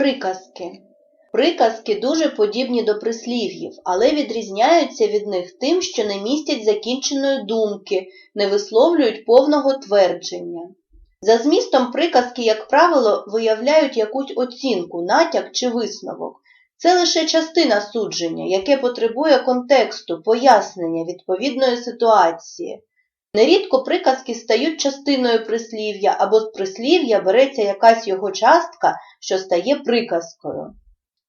Приказки. Приказки дуже подібні до прислів'їв, але відрізняються від них тим, що не містять закінченої думки, не висловлюють повного твердження. За змістом приказки, як правило, виявляють якусь оцінку, натяк чи висновок. Це лише частина судження, яке потребує контексту, пояснення відповідної ситуації. Нерідко приказки стають частиною прислів'я, або з прислів'я береться якась його частка, що стає приказкою.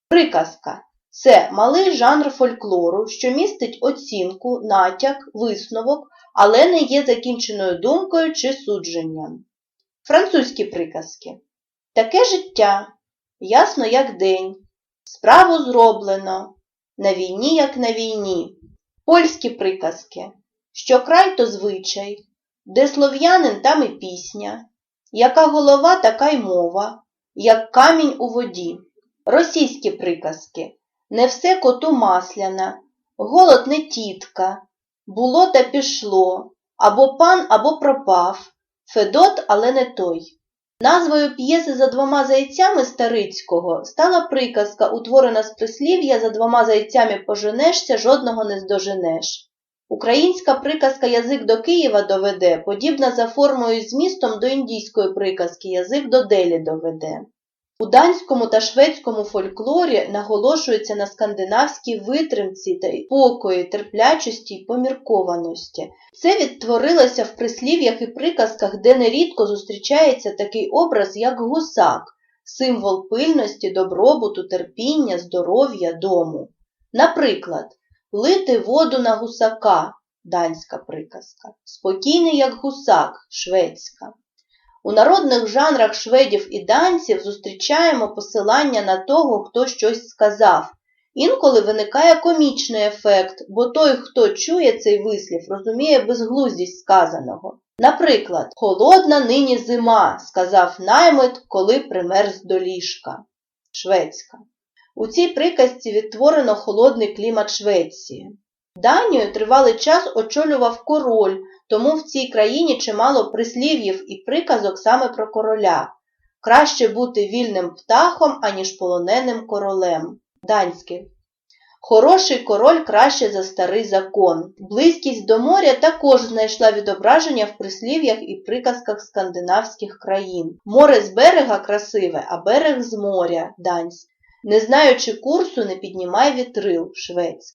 Приказка це малий жанр фольклору, що містить оцінку, натяк, висновок, але не є закінченою думкою чи судженням. Французькі приказки. Таке життя, ясно як день, справу зроблено, на війні, як на війні. Польські приказки. Що край, то звичай, де слов'янин, там і пісня, яка голова, така й мова, як камінь у воді. Російські приказки. Не все коту масляна, голод не тітка, було та пішло, або пан, або пропав, Федот, але не той. Назвою п'єси за двома зайцями Старицького стала приказка, утворена з прислів'я за двома зайцями поженешся, жодного не здоженеш. Українська приказка «Язик до Києва доведе» подібна за формою і змістом до індійської приказки «Язик до Делі доведе». У данському та шведському фольклорі наголошується на скандинавській витримці та покої, терплячості й поміркованості. Це відтворилося в прислів'ях і приказках, де нерідко зустрічається такий образ, як гусак, символ пильності, добробуту, терпіння, здоров'я, дому. Наприклад, лити воду на гусака данська приказка, спокійний як гусак шведська. У народних жанрах шведів і данців зустрічаємо посилання на того, хто щось сказав. Інколи виникає комічний ефект, бо той, хто чує цей вислів, розуміє безглуздість сказаного. Наприклад, холодна нині зима, сказав наймит, коли примерз до ліжка. Шведська. У цій приказці відтворено холодний клімат Швеції. Данію тривалий час очолював король, тому в цій країні чимало прислів'їв і приказок саме про короля. Краще бути вільним птахом, аніж полоненим королем. Данське. Хороший король краще за старий закон. Близькість до моря також знайшла відображення в прислів'ях і приказках скандинавських країн. Море з берега красиве, а берег з моря данське. Не знаючи курсу, не піднімай вітрил швець.